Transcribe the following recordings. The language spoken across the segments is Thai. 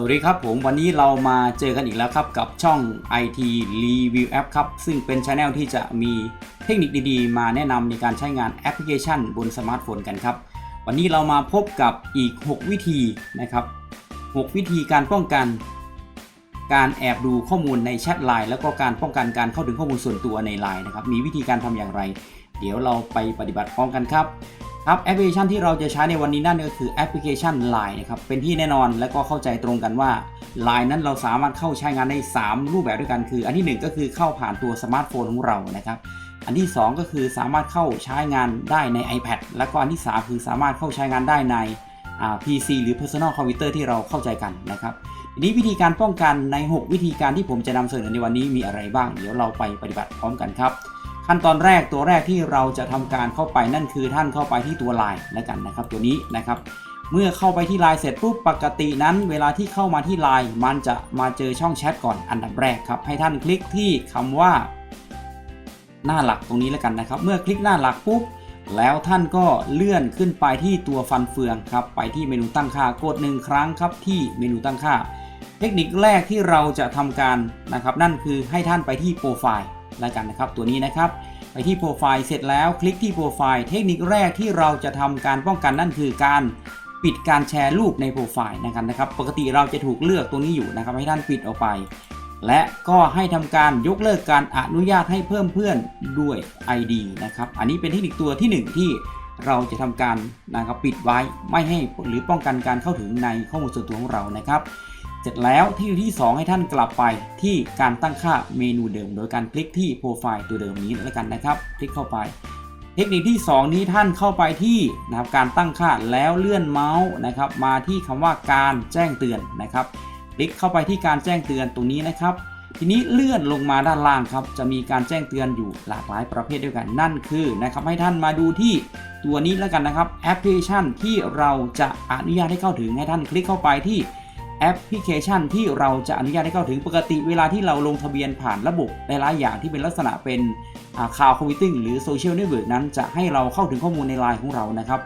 สวัสดีครับผมวันนี้เรามาเจอกันอีกแล้วครับกับช่อง IT Review App ครับ ซึ่งเป็นช anel ที่จะมีเทคนิคดีๆ มาแนะนำในการใช้งานแอปพลิเคชันบนสมาร์ทโฟนกันครับ วันนี้เรามาพบกับอีก 6 วิธีนะครับ 6 วิธีการป้องกัน การแอบดูข้อมูลในแชทไลน์แล้วก็การป้องกันการเข้าถึงข้อมูลส่วนตัวในไลน์นะครับมีวิธีการทำอย่างไร เดี๋ยวเราไปปฏิบัติพร้อมกันครับ ครับแอปพลิเคชันที่เราจะใช้ในวันนี้นั่นก็คือแอปพลิเคชัน Line นะครับเป็นที่แน่นอนและก็เข้าใจตรงกันว่า Line นั้นเราสามารถเข้าใช้งานได้ 3 รูปแบบด้วยกันคือ อันที่ 1 ก็คือเข้าผ่านตัวสมาร์ทโฟนของเรานะครับอันที่ 2 ก็คือสามารถเข้าใช้งานได้ใน iPad แล้วก็อันที่ 3 คือสามารถเข้าใช้งานได้ในอ่า PC หรือ Personal Computer ที่เราเข้าใจกันนะครับทีนี้วิธีการป้องกันใน 6 วิธีการที่ผมจะนำเสนอในวันนี้มีอะไรบ้าง เดี๋ยวเราไปปฏิบัติพร้อมกันครับ ขั้นตอนแรกตัวแรกที่เราจะทำการเข้าไปนั่นคือท่านเข้าไปที่ตัวไลน์แล้วกันนะครับ ตัวนี้นะครับ เมื่อเข้าไปที่ไลน์เสร็จปุ๊บปกตินั้น เวลาที่เข้ามาที่ไลน์มันจะมาเจอช่องแชทก่อนอันดับแรกครับ ให้ท่านคลิกที่คำว่า หน้าหลักตรงนี้แล้วกันนะครับ เมื่อคลิกหน้าหลักปุ๊บแล้วท่านก็เลื่อนขึ้นไปที่ตัวฟันเฟืองครับ ไปที่เมนูตั้งค่ากดหนึ่งครั้งครับที่เมนูตั้งค่า เทคนิคแรกที่เราจะทำการนะครับ นั่นคือให้ท่านไปที่โปรไฟล์แล้วกันนะครับ ตัวนี้นะครับ ที่โปรไฟล์เสร็จแล้วคลิกที่โปรไฟล์เทคนิคแรกที่เราจะทำการป้องกันนั่นคือการปิดการแชร์รูปในโปรไฟล์นะครับนะครับ ปกติเราจะถูกเลือกตรงนี้อยู่นะครับให้ท่านปิดออกไป และก็ให้ทำการยกเลิกการอนุญาตให้เพิ่มเพื่อนด้วย ID นะครับ อันนี้เป็นเทคนิคตัวที่หนึ่งที่เราจะทำการนะครับปิดไว้ไม่ให้หรือป้องกันการเข้าถึงในข้อมูลส่วนตัวของเรานะครับ เสร็จแล้วที่ที่ 2 ให้ท่านกลับไปที่การตั้งค่าเมนูเดิม โดยการคลิกที่โปรไฟล์ตัวเดิมนี้แล้วกันนะครับ คลิกเข้าไป เทคนิคที่ 2 นี้ท่านเข้าไปที่นะครับการตั้งค่าแล้วเลื่อนเมาส์นะครับมาที่คำว่าการแจ้งเตือนนะครับ คลิกเข้าไปที่การแจ้งเตือนตรงนี้นะครับ ทีนี้เลื่อนลงมาด้านล่างครับจะมีการแจ้งเตือนอยู่หลากหลายประเภทด้วยกันนั่นคือนะครับให้ท่านมาดูที่ตัวนี้แล้วกันนะครับแอปพลิเคชันที่เราจะอนุญาตให้เข้าถึงให้ท่านคลิกเข้าไปที่ แอปพลิเคชันที่เราจะอนุญาตให้เข้าถึงปกติเวลาที่เราลงทะเบียนผ่านระบบหลายๆอย่างที่เป็นลักษณะเป็นคาวคอมพิวติ้งหรือโซเชียลเน็ตเวิร์กนั้นจะให้เราเข้าถึงข้อมูลในไลน์ของเรานะครับ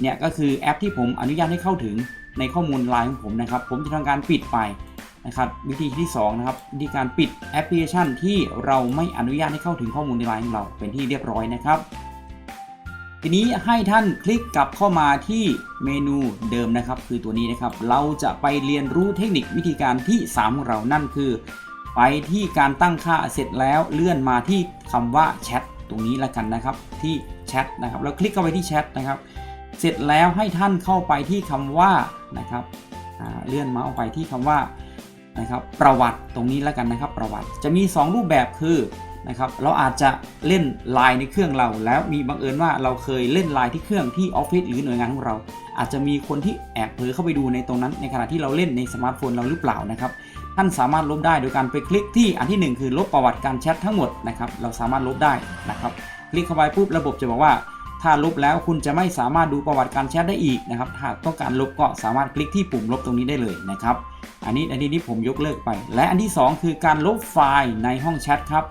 เนี่ยก็คือแอปที่ผมอนุญาตให้เข้าถึงในข้อมูลไลน์ของผมนะครับ ผมจะทำการปิดไปนะครับวิธีที่2นะครับวิธีการปิดแอปพลิเคชันที่เราไม่อนุญาตให้เข้าถึงข้อมูลในไลน์ของเราเป็นที่เรียบร้อยนะครับ ทีนี้ให้ท่านคลิกกลับเข้ามาที่เมนูเดิมนะครับ คือตัวนี้นะครับ เราจะไปเรียนรู้เทคนิควิธีการที่ 3 ของเรานั่นคือ ไปที่การตั้งค่าเสร็จแล้วเลื่อนมาที่คำว่าแชทตรงนี้แล้วกันนะครับ ที่แชทนะครับแล้วคลิกเข้าไปที่แชทนะครับ เสร็จแล้วให้ท่านเข้าไปที่คำว่านะครับเลื่อนเมาส์ไปที่คำว่านะครับประวัติตรงนี้แล้วกันนะครับ ประวัติจะมี 2 รูปแบบคือ นะครับเราอาจจะเล่นไลน์ในเครื่องเรา แล้วมีบังเอิญว่าเราเคยเล่นไลน์ที่เครื่องที่ออฟฟิศหรือหน่วยงานของเรา อาจจะมีคนที่แอบเผลอเข้าไปดูในตรงนั้น ในขณะที่เราเล่นในสมาร์ทโฟนเราหรือเปล่านะครับท่านสามารถลบได้โดยการไปคลิกที่อันที่ 1 คือลบประวัติการแชททั้งหมดนะครับเราสามารถลบได้นะครับคลิกเข้าไปปุ๊บระบบจะบอกว่า ถ้าลบแล้วคุณจะไม่สามารถดูประวัติการแชทได้อีกนะครับถ้าต้องการลบก็สามารถคลิกที่ปุ่มลบตรงนี้ได้เลยนะครับอันนี้อันนี้นี่ผมยกเลิกไป และอันที่ 2 คือการลบไฟล์ในห้องแชทครับ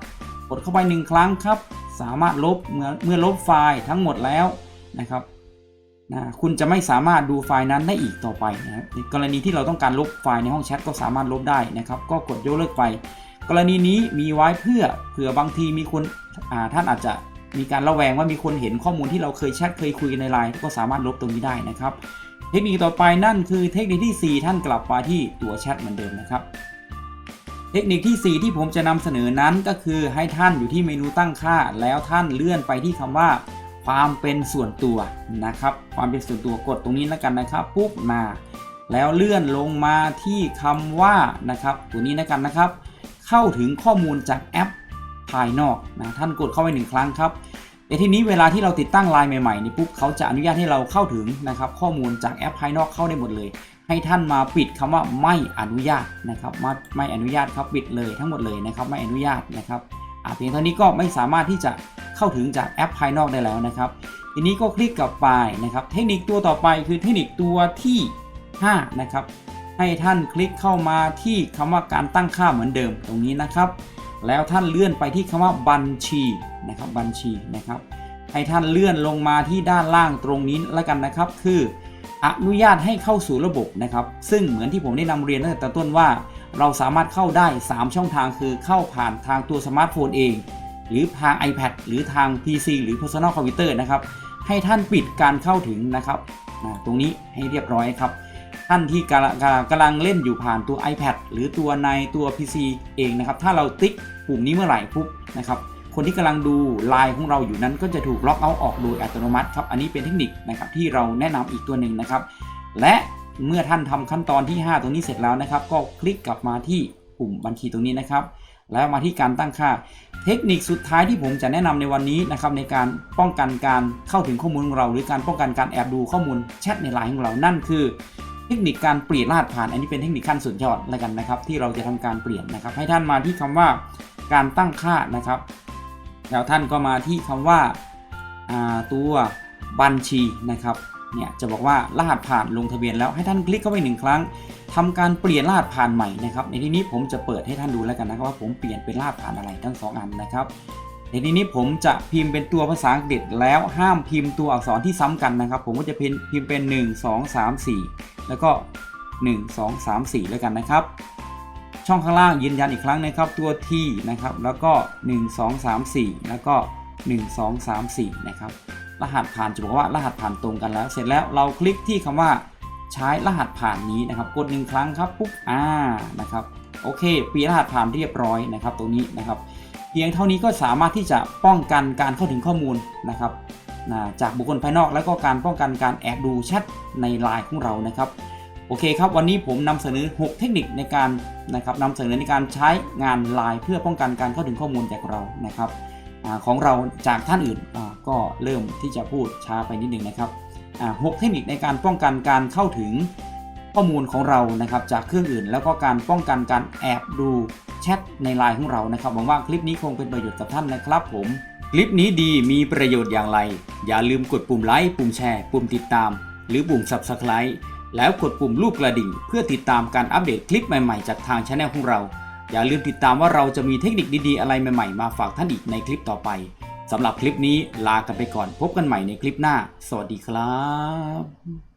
กดเข้าไป 1 ครั้งครับ สามารถลบเมื่อเมื่อลบไฟล์ทั้งหมดแล้วนะครับนะคุณจะไม่สามารถดูไฟล์นั้นได้อีกต่อไปนะครับกรณีที่เราต้องการลบไฟล์ในห้องแชทก็สามารถลบได้นะครับ ก็กดยกเลิกไป กรณีนี้มีไว้เพื่อเผื่อบางทีมีคนท่านอาจจะมีการระแวงว่ามีคนเห็นข้อมูลที่เราเคยแชทเคยคุยกันในไลน์ก็สามารถลบตรงนี้ได้นะครับ เทคนิคต่อไปนั่นคือเทคนิคที่ 4 ท่านกลับมาที่ตัวแชทเหมือนเดิมนะครับ เทคนิคที่ 4 ที่ผมจะนำเสนอนั้นก็คือให้ท่านอยู่ที่เมนูตั้งค่า แล้วท่านเลื่อนไปที่คำว่า ความเป็นส่วนตัวนะครับ ความเป็นส่วนตัวกดตรงนี้แล้วกันนะครับปุ๊บมาแล้วเลื่อนลงมาที่คำว่านะครับตัวนี้แล้วกันนะครับ เข้าถึงข้อมูลจากแอปภายนอกนะท่านกดเข้าไปหนึ่งครั้งครับแต่ทีนี้เวลาที่เราติดตั้งไลน์ใหม่ๆนี่ปุ๊บเขาจะอนุญาตให้เราเข้าถึงนะครับข้อมูลจากแอปภายนอกเข้าได้หมดเลย ให้ท่านมาปิดคำว่าไม่อนุญาตนะครับมาไม่อนุญาตครับปิดเลยทั้งหมดเลยนะครับไม่อนุญาตนะครับอาเพียงเท่านี้ก็ไม่สามารถที่จะเข้าถึงจากแอปภายนอกได้แล้วนะครับทีนี้ก็คลิกกลับไปนะครับ เทคนิคตัวต่อไปคือเทคนิคตัวที่ 5 นะครับ ให้ท่านคลิกเข้ามาที่คำว่าการตั้งค่าเหมือนเดิมตรงนี้นะครับ แล้วท่านเลื่อนไปที่คำว่าบัญชีนะครับบัญชีนะครับให้ท่านเลื่อนลงมาที่ด้านล่างตรงนี้แล้วกันนะครับ คือ อนุญาตให้เข้าสู่ระบบนะครับ ซึ่งเหมือนที่ผมได้นำเรียนตั้งแต่ต้นว่า เราสามารถเข้าได้ 3 ช่องทางคือเข้าผ่านทางตัวสมาร์ทโฟนเอง หรือทาง iPad หรือทาง PC หรือ Personal Computer นะครับ ให้ท่านปิดการเข้าถึงนะครับอ่าตรงนี้ให้เรียบร้อยครับ ท่านที่กำกำลังเล่นอยู่ผ่านตัว iPad หรือตัวในตัว PC เองนะครับ ถ้าเราติ๊กปุ่มนี้เมื่อไหร่ปุ๊บนะครับ คนที่กำลังดูไลน์ของเราอยู่นั้นก็จะถูกล็อกเอาท์ออกโดยอัตโนมัติครับ อันนี้เป็นเทคนิคนะครับที่เราแนะนำอีกตัวหนึ่งนะครับ และเมื่อท่านทำขั้นตอนที่ 5 ตรงนี้เสร็จแล้วนะครับ ก็คลิกกลับมาที่ปุ่มบัญชีตรงนี้นะครับ แล้วมาที่การตั้งค่า เทคนิคสุดท้ายที่ผมจะแนะนำในวันนี้นะครับในการป้องกันการเข้าถึงข้อมูลของเรา หรือการป้องกันการแอบดูข้อมูลแชทในไลน์ของเรานั่นคือเทคนิคการเปลี่ยนรหัสผ่าน อันนี้เป็นเทคนิคขั้นสุดยอดแล้วกันนะครับ ที่เราจะทำการเปลี่ยนนะครับ ให้ท่านมาที่คำว่าการตั้งค่านะครับ แล้วท่านก็มาที่คำว่าาตัวบัญชีนะครับเนี่ยจะบอกว่ารหัสผ่านลงทะเบียนแล้วให้ท่านคลิกเข้าไปหนึ่งครั้งทำการเปลี่ยนรหัสผ่านใหม่นะครับในที่นี้ผมจะเปิดให้ท่านดูแล้วกันนะครับว่าผมเปลี่ยนเป็นรหัสผ่านอะไรทั้งสองอันนะครับในที่นี้ผมจะพิมพ์เป็นตัวภาษาอังกฤษแล้วห้ามพิมพ์ตัวอักษรที่ซ้ำกันนะครับ ผมก็จะพิมพ์พิมพ์เป็น 1 2 3 4 แล้วก็ 1 2 3 4 แล้วกันนะครับ ช่องข้างล่างยืนยันอีกครั้งนะครับตัว T นะครับแล้วก็ 1 2 3 4 แล้วก็ 1 2 3 4 นะครับรหัสผ่านจะบอกว่ารหัสผ่านตรงกันแล้ว เสร็จแล้วเราคลิกที่คำว่าใช้รหัสผ่านนี้นะครับ กดหนึ่งครั้งครับปุ๊บอ่านะครับโอเคปีรหัสผ่านเรียบร้อยนะครับ ตรงนี้นะครับ เพียงเท่านี้ก็สามารถที่จะป้องกันการเข้าถึงข้อมูลนะครับจากบุคคลภายนอก แล้วก็การป้องกันการแอบดูแชทในไลน์ของเรานะครับ โอเคครับวันนี้ผมนำเสนอ 6 เทคนิคในการนะครับนำเสนอในการใช้งานไลน์เพื่อป้องกันการเข้าถึงข้อมูลจากเรานะครับอของเราจากท่านอื่นก็เริ่มที่จะพูดช้าไปนิดนึงนะครับหกเทคนิคในการป้องกันการเข้าถึงข้อมูลของเรานะครับจากเครื่องอื่น แล้วก็การป้องกันการแอบดูแชทในไลน์ของเรานะครับหวังว่าคลิปนี้คงเป็นประโยชน์กับท่านนะครับผมคลิปนี้ดีมีประโยชน์อย่างไร อย่าลืมกดปุ่มไลค์ปุ่มแชร์ ปุ่มติดตาม หรือปุ่ม Subscribe แล้วกดปุ่มรูปกระดิ่ง เพื่อติดตามการอัปเดตคลิปใหม่ๆ จากทางช anel ของเรา อย่าลืมติดตามว่าเราจะมีเทคนิคดีๆ อะไรใหม่ๆ มาฝากท่านอีกในคลิปต่อไปสำหรับคลิปนี้ลากันไปก่อนพบกันใหม่ในคลิปหน้า สวัสดีครับ